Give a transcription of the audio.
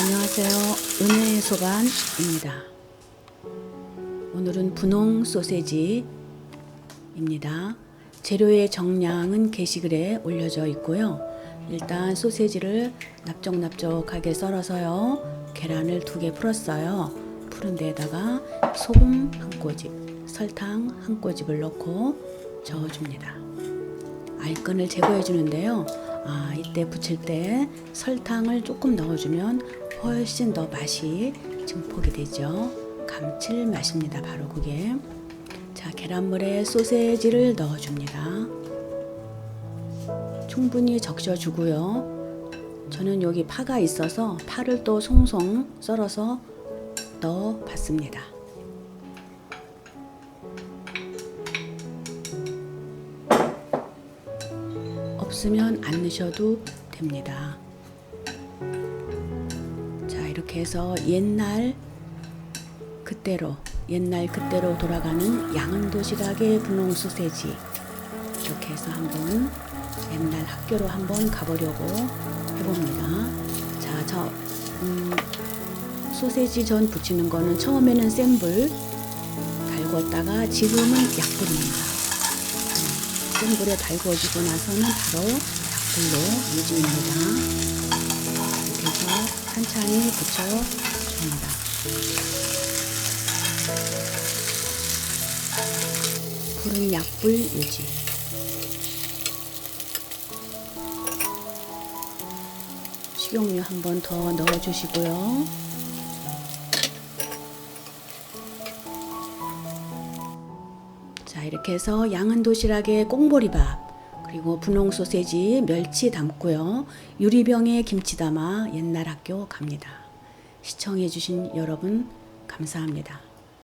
안녕하세요. 은혜의 소반입니다. 오늘은 분홍 소세지입니다. 재료의 정량은 게시글에 올려져 있고요. 일단 소세지를 납작납작하게 썰어서요. 계란을 두 개 풀었어요. 푸른 데에다가 소금 한 꼬집, 설탕 한 꼬집을 넣고 저어줍니다. 알끈을 제거해 주는데요. 아, 이때 부칠 때 설탕을 조금 넣어주면 훨씬 더 맛이 증폭이 되죠. 감칠맛입니다. 바로 그게. 자, 계란물에 소세지를 넣어줍니다. 충분히 적셔주고요. 저는 여기 파가 있어서 파를 또 송송 썰어서 넣어봤습니다. 없으면 안 넣으셔도 됩니다. 자, 이렇게 해서 옛날 그때로 옛날 그때로 돌아가는 양은 도 시락의 분홍 소세지 이렇게 해서 한번 옛날 학교로 한번 가보려고 해봅니다. 자, 저 음, 소세지 전 부치는 거는 처음에는 센 불 달궜다가 지금은 약불입니다. 센 불에 달궈지고 나서는 바로 약불로 유지입니다. 천천히 붙여줍니다. 불은 약불 유지. 식용유 한 번 더 넣어주시고요. 자 이렇게 해서 양은 도시락에 꽁보리밥 그리고 분홍 소세지 멸치 담고요 유리병에 김치 담아 옛날 학교 갑니다 시청해 주신 여러분 감사합니다.